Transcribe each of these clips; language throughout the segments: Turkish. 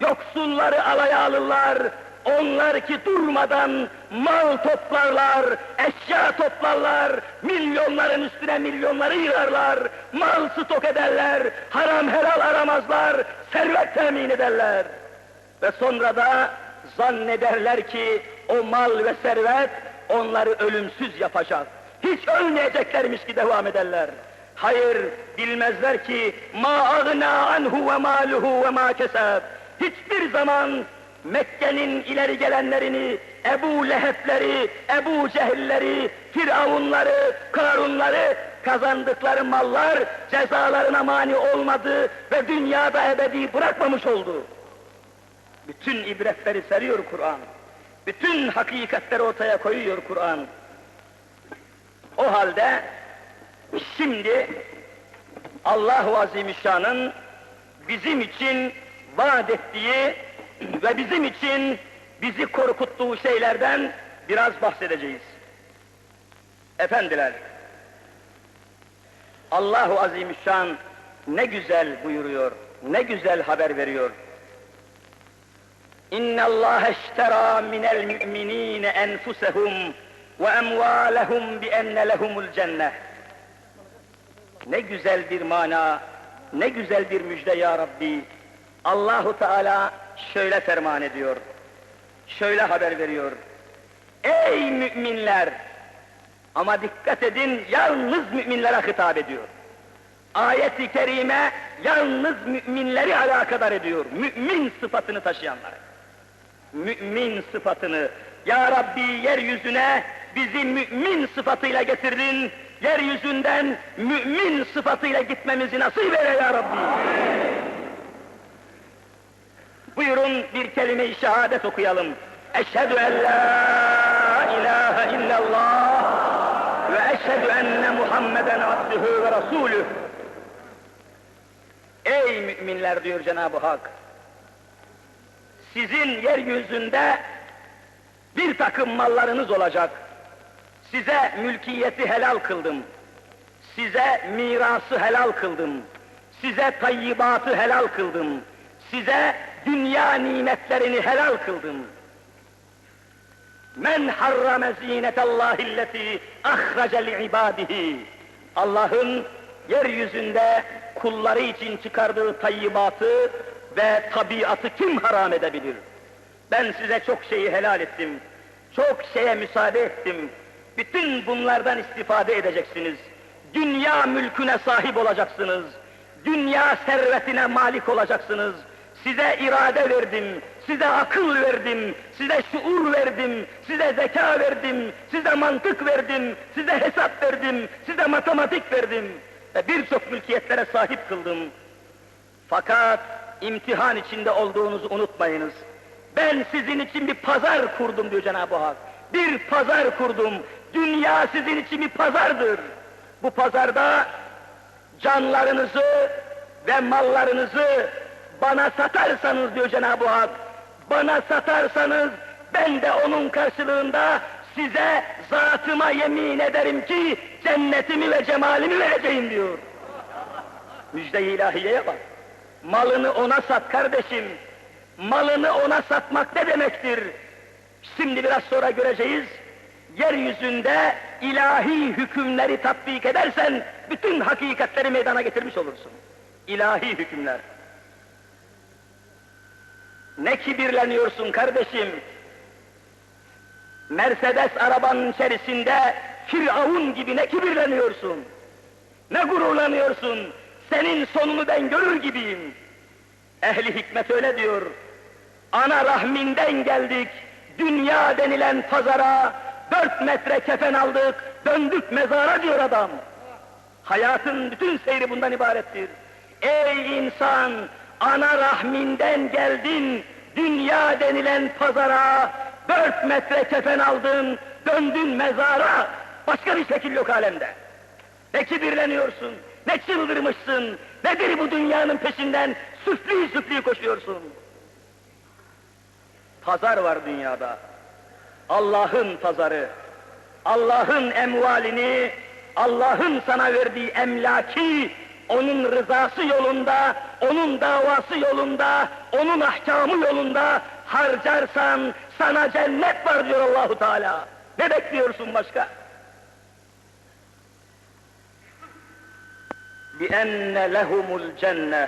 yoksulları alaya alırlar, onlar ki durmadan mal toplarlar, eşya toplarlar, milyonların üstüne milyonları yığarlar, mal stok ederler, haram helal aramazlar, servet temin ederler. Ve sonra da zannederler ki o mal ve servet onları ölümsüz yapacak. Hiç ölmeyeceklermiş ki devam ederler. Hayır, bilmezler ki ma agna anhu ve maluhu ve ma keseb. Hiçbir zaman Mekke'nin ileri gelenlerini, Ebu Leheb'leri, Ebu Cehilleri, Firavunları, Karunları kazandıkları mallar cezalarına mani olmadı ve dünyada ebedi bırakmamış oldu. Bütün ibretleri seriyor Kur'an. Bütün hakikatleri ortaya koyuyor Kur'an. O halde şimdi Allahu Azimüşşan'ın bizim için vaat ettiği ve bizim için bizi korkuttuğu şeylerden biraz bahsedeceğiz. Efendiler, Allahu Azimüşşan ne güzel buyuruyor, ne güzel haber veriyor. İnna Allah iştera minel mu'minine enfusahum ve emvalahum bi enne lehumul cennet. Ne güzel bir mana, ne güzel bir müjde ya Rabbi. Allahu Teala şöyle ferman ediyor. Şöyle haber veriyor. Ey müminler! Ama dikkat edin, yalnız müminlere hitap ediyor. Ayet-i kerime yalnız müminleri alakadar ediyor. Mümin sıfatını taşıyanları. Mümin sıfatını. Ya Rabbi yeryüzüne bizi mümin sıfatıyla getirdin. Yeryüzünden mümin sıfatıyla gitmemizi nasip eyle ya Rabbi. Buyurun bir kelime-i şehadet okuyalım. Eşhedü en la ilahe illallah ve eşhedü enne Muhammeden abdühü ve rasulüh. Ey müminler diyor Cenab-ı Hak. Sizin yeryüzünde bir takım mallarınız olacak. Size mülkiyeti helal kıldım. Size mirası helal kıldım. Size tayyibatı helal kıldım. Size dünya nimetlerini helal kıldım. Men harrame zinetallahilleti ahrace li'ibadihi. Allah'ın yeryüzünde kulları için çıkardığı tayyibatı ve tabiatı kim haram edebilir? Ben size çok şeyi helal ettim. Çok şeye müsaade ettim. Bütün bunlardan istifade edeceksiniz. Dünya mülküne sahip olacaksınız. Dünya servetine malik olacaksınız. Size irade verdim, size akıl verdim, size şuur verdim, size zeka verdim, size mantık verdim, size hesap verdim, size matematik verdim. Ve birçok mülkiyetlere sahip kıldım. Fakat imtihan içinde olduğunuzu unutmayınız. Ben sizin için bir pazar kurdum diyor Cenab-ı Hak. Bir pazar kurdum. Dünya sizin için bir pazardır. Bu pazarda canlarınızı ve mallarınızı bana satarsanız diyor Cenab-ı Hak, bana satarsanız ben de onun karşılığında size zatıma yemin ederim ki cennetimi ve cemalimi vereceğim diyor. Müjde-i ilahiyeye bak. Malını ona sat kardeşim. Malını ona satmak ne demektir? Şimdi biraz sonra göreceğiz. Yeryüzünde ilahi hükümleri tatbik edersen bütün hakikatleri meydana getirmiş olursun. İlahi hükümler. Ne kibirleniyorsun kardeşim? Mercedes arabanın içerisinde Firavun gibi ne kibirleniyorsun? Ne gururlanıyorsun? Senin sonunu ben görür gibiyim. Ehli hikmet öyle diyor. Ana rahminden geldik, dünya denilen pazara, dört metre kefen aldık, döndük mezara diyor adam. Hayatın bütün seyri bundan ibarettir. Ey insan, ana rahminden geldin, dünya denilen pazara, dört metre kefen aldın, döndün mezara, başka bir şekil yok alemde. Ne kibirleniyorsun, ne çıldırmışsın, nedir bu dünyanın peşinden süflü süflü koşuyorsun. Pazar var dünyada, Allah'ın pazarı, Allah'ın emvalini, Allah'ın sana verdiği emlaki onun rızası yolunda, onun davası yolunda, onun ahkamı yolunda harcarsan sana cennet var diyor Allahu Teala. Ne bekliyorsun başka? بِاَنَّ لَهُمُ الْجَنَّةِ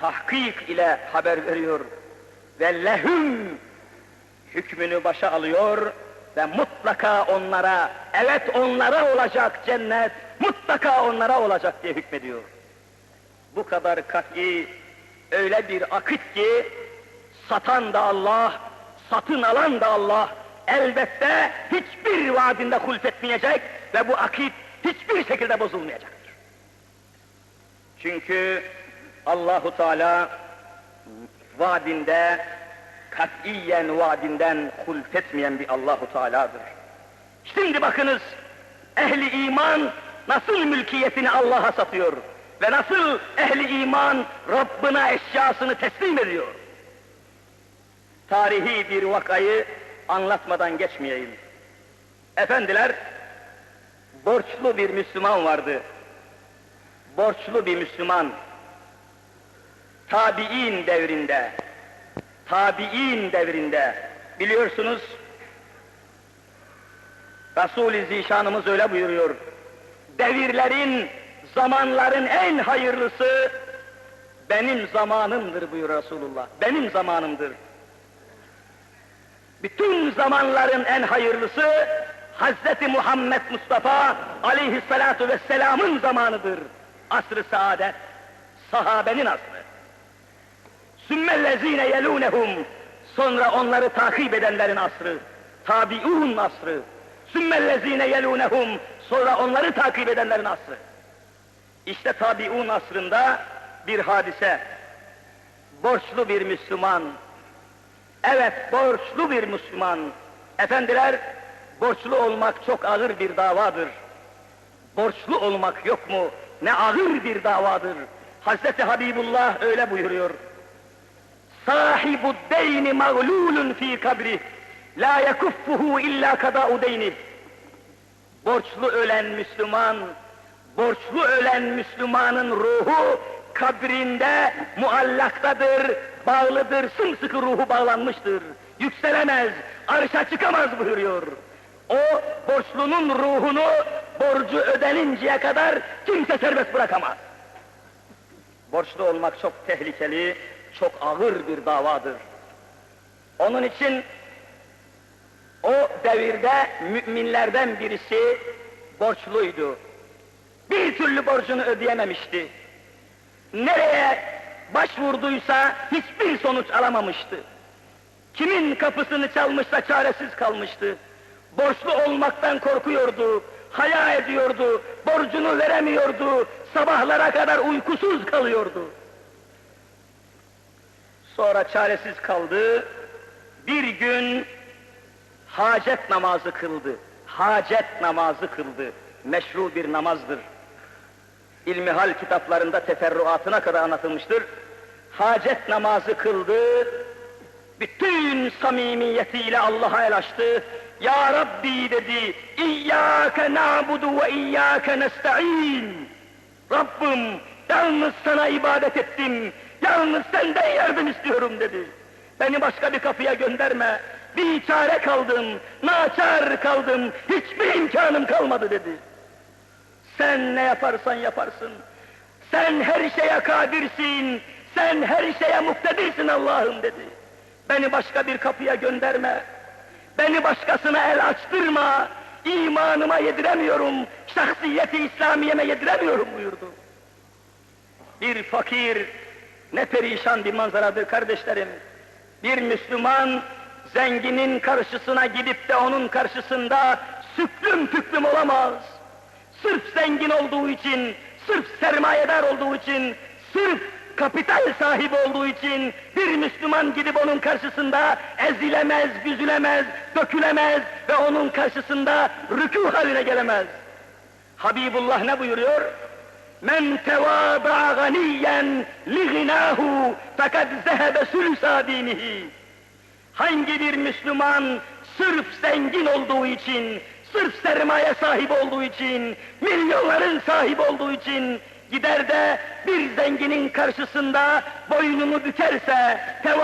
Tahkik ile haber veriyor. Ve lehum hükmünü başa alıyor ve mutlaka onlara, evet onlara olacak cennet, mutlaka onlara olacak diye hükmediyor. Bu kadar kat'i, öyle bir akit ki, satan da Allah, satın alan da Allah, elbette hiçbir vaadinde hulfetmeyecek ve bu akit hiçbir şekilde bozulmayacaktır. Çünkü Allahu Teala vaadinde katiyen vaadinden hulfetmeyen bir Allahu Teala'dır. Şimdi bakınız ehli iman nasıl mülkiyetini Allah'a satıyor ve nasıl ehli iman Rabbına eşyasını teslim ediyor. Tarihi bir vakayı anlatmadan geçmeyeyim. Efendiler, borçlu bir Müslüman vardı. Borçlu bir Müslüman, tabi'in devrinde, tabi'in devrinde, biliyorsunuz, Resul-i Zişanımız öyle buyuruyor, devirlerin, zamanların en hayırlısı, benim zamanımdır buyuruyor Resulullah, benim zamanımdır. Bütün zamanların en hayırlısı, Hazreti Muhammed Mustafa aleyhissalatu vesselamın zamanıdır. Asr-ı saadet, sahabenin asrı. Sümmellezine yelûnehum, sonra onları takip edenlerin asrı, tabi'un asrı. Sümmellezine yelûnehum, sonra onları takip edenlerin asrı. İşte tabi'un asrında bir hadise, borçlu bir Müslüman, evet borçlu bir Müslüman, efendiler, borçlu olmak çok ağır bir davadır. Borçlu olmak yok mu? Ne ağır bir davadır. Hazreti Habibullah öyle buyuruyor. Sahibu deyni mağlulun fi kabri. La yekuffuhu illa kada'u deyni. Borçlu ölen Müslüman, borçlu ölen Müslümanın ruhu kabrinde muallaktadır, bağlıdır, sımsıkı ruhu bağlanmıştır. Yükselemez, arşa çıkamaz buyuruyor. O borçlunun ruhunu borcu ödeninceye kadar kimse serbest bırakamaz. Borçlu olmak çok tehlikeli, çok ağır bir davadır. Onun için o devirde müminlerden birisi borçluydu. Bir türlü borcunu ödeyememişti. Nereye başvurduysa hiçbir sonuç alamamıştı. Kimin kapısını çalmışsa çaresiz kalmıştı. Borçlu olmaktan korkuyordu, haya ediyordu, borcunu veremiyordu, sabahlara kadar uykusuz kalıyordu. Sonra çaresiz kaldı, bir gün hacet namazı kıldı. Hacet namazı kıldı. Meşru bir namazdır. İlmihal kitaplarında teferruatına kadar anlatılmıştır. Hacet namazı kıldı, bütün samimiyetiyle Allah'a el açtı. Ya Rabbi dedi, İyyâke na'budu ve iyyâke nesta'in. Rabbim, yalnız sana ibadet ettim, yalnız senden yardım istiyorum dedi. Beni başka bir kapıya gönderme, bir çare kaldım, naçar kaldım, hiçbir imkanım kalmadı dedi. Sen ne yaparsan yaparsın, sen her şeye kadirsin, sen her şeye muktedirsin Allah'ım dedi. Beni başka bir kapıya gönderme, beni başkasına el açtırma, imanıma yediremiyorum, şahsiyeti İslamiyeme yediremiyorum buyurdu. Bir fakir, ne perişan bir manzaradır kardeşlerim. Bir Müslüman, zenginin karşısına gidip de onun karşısında süklüm püklüm olamaz. Sırf zengin olduğu için, sırf sermayedar olduğu için, sırf kapital sahibi olduğu için bir Müslüman gidip onun karşısında ezilemez, büzülemez, dökülemez ve onun karşısında rükû haline gelemez. Habibullah ne buyuruyor? Men tevâda'a ganiyen li ginâhu fekad zehebe sülüsâ dinihi. Hangi bir Müslüman sırf zengin olduğu için, sırf sermaye sahibi olduğu için, milyonların sahibi olduğu için gider de bir zenginin karşısında boynunu bükerse,